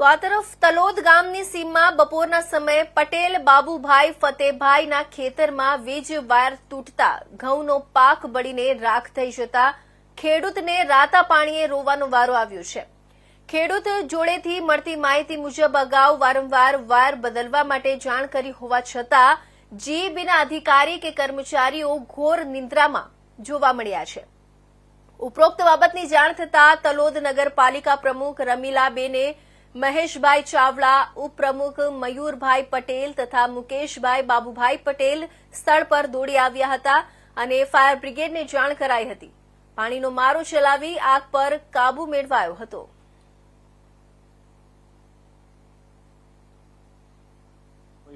તો તરફ તલોદ ગામની સીમમાં બપોરના સમયે પટેલ, બાબુભાઈ, ફતેભાઈના ખેતરમાં વીજ વાયર તૂટતા ઘઉંનો પાક બળીને રાખ થઈ જતા ખેડૂતને રાતા પાણીએ રોવાનો વારો આવ્યો છે. ખેડૂત જોડેથી મળતી માહિતી મુજબ અગાઉ વારંવાર વાયર બદલવા માટે જાણ કરી હોવા છતાં જીબીના અધિકારી કે કર્મચારીઓ ઘોર નિંદ્રામાં જોવા મળ્યા છે. ઉપરોક્ત બાબતની જાણ થતાં તલોદ નગરપાલિકા પ્રમુખ રમીલાબેને મહેશભાઈ ચાવડા, ઉપપ્રમુખ મયુરભાઈ પટેલ તથા મુકેશભાઈ બાબુભાઈ પટેલ સ્થળ પર દોડી આવ્યા હતા અને ફાયર બ્રિગેડને જાણ કરાઈ હતી. પાણીનો મારો ચલાવી આગ પર કાબુ મેળવાયો હતો.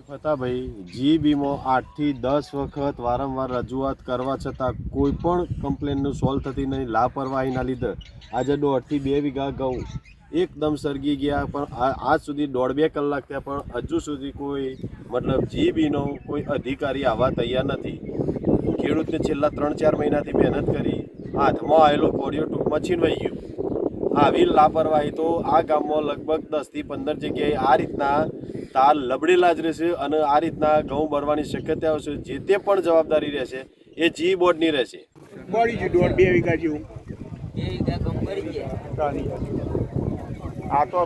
ફતાભાઈ જીબીમાં આઠથી દસ વખત વારંવાર રજૂઆત કરવા છતાં કોઈ પણ કમ્પ્લેનનું સોલ્વ થતી નહીં, લાપરવાહીના લીધે. આજે દોઢથી બે વીઘા ઘઉં. એકદમ સળગી ગયા પણ આજ સુધી દોઢ બે કલાક થયા પણ હજુ સુધી કોઈ મતલબ જીબીનો કોઈ અધિકારી આવવા તૈયાર નથી. ખેડૂતને છેલ્લા ત્રણ ચાર મહિનાથી મહેનત કરી હાથમાં આવેલો કોડિયો ટૂંકમાં છીનવાઈ ગયો. આવી લાપરવાહી તો આ ગામમાં લગભગ દસથી પંદર જગ્યાએ આ રીતના તાર લબડેલા જ રહેશે અને આ રીતના ઘઉં ભરવાની શક્યતાઓ છે જે તે પણ જવાબદારી રહેશે એ જી બોર્ડની રહેશે. બળી ગયું દોઢ બે વીઘા જેવું. એ વીઘા ઘઉં ભરી ગયા. આ તો